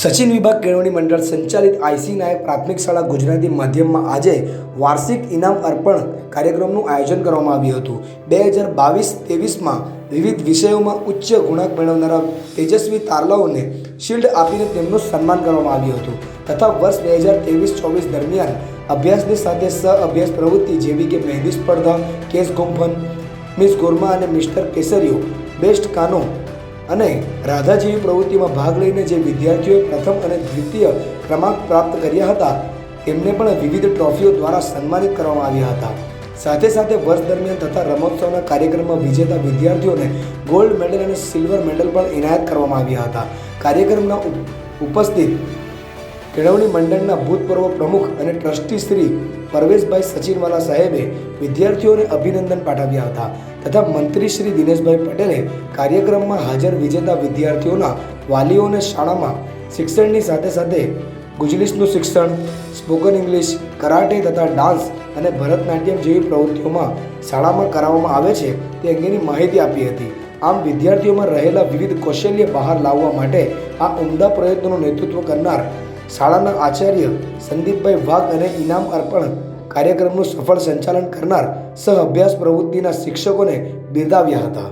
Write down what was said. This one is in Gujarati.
સચિન વિભાગ કેળવણી મંડળ સંચાલિત આઈસી નાયક પ્રાથમિક શાળા ગુજરાતી માધ્યમમાં આજે વાર્ષિક ઇનામ અર્પણ કાર્યક્રમનું આયોજન કરવામાં આવ્યું હતું. બે હજાર બાવીસ ત્રેવીસમાં વિવિધ વિષયોમાં ઉચ્ચ ગુણાંક મેળવનારા તેજસ્વી તારલાઓને શિલ્ડ આપીને તેમનું સન્માન કરવામાં આવ્યું હતું. તથા વર્ષ બે હજાર ત્રેવીસ ચોવીસ દરમિયાન અભ્યાસની સાથે સહ અભ્યાસ પ્રવૃત્તિ જેવી કે મહેંદી સ્પર્ધા કેસ ગુંફન, મિસ ગોરમા અને મિસ્ટર કેસરીઓ, બેસ્ટ કાનો અને રાધા પ્રવૃત્તિમાં ભાગ લઈને જે વિદ્યાર્થીઓએ પ્રથમ અને દ્વિતીય ક્રમાંક પ્રાપ્ત કર્યા હતા, તેમને પણ વિવિધ ટ્રોફીઓ દ્વારા સન્માનિત કરવામાં આવ્યા હતા. સાથે સાથે વર્ષ દરમિયાન થતા રમોત્સવના કાર્યક્રમમાં વિજેતા વિદ્યાર્થીઓને ગોલ્ડ મેડલ અને સિલ્વર મેડલ પણ એનાયત કરવામાં આવ્યા હતા. કાર્યક્રમના ઉપ- ઉપસ્થિત કેળવણી મંડળના ભૂતપૂર્વ પ્રમુખ અને ટ્રસ્ટી શ્રી પરવેશભાઈ સચિનવાલા સાહેબે વિદ્યાર્થીઓને અભિનંદન પાઠવ્યા હતા તથા મંત્રી શ્રી દિનેશભાઈ પટેલે કાર્યક્રમમાં હાજર વિજેતા વિદ્યાર્થીઓના વાલીઓને શાળામાં શિક્ષણની સાથે સાથે ગુજલિશનું શિક્ષણ, સ્પોકન ઇંગ્લિશ, કરાટે તથા ડાન્સ અને ભરતનાટ્યમ જેવી પ્રવૃત્તિઓમાં શાળામાં કરાવવામાં આવે છે તે અંગેની માહિતી આપી હતી. આમ વિદ્યાર્થીઓમાં રહેલા વિવિધ કૌશલ્ય બહાર લાવવા માટે આ ઉમદા પ્રયત્નોનું નેતૃત્વ કરનાર શાળાના આચાર્ય સંદીપભાઈ વાઘ અને ઇનામ અર્પણ કાર્યક્રમનું સફળ સંચાલન કરનાર સહ અભ્યાસ પ્રવૃત્તિના શિક્ષકોને બિરદાવ્યા હતા.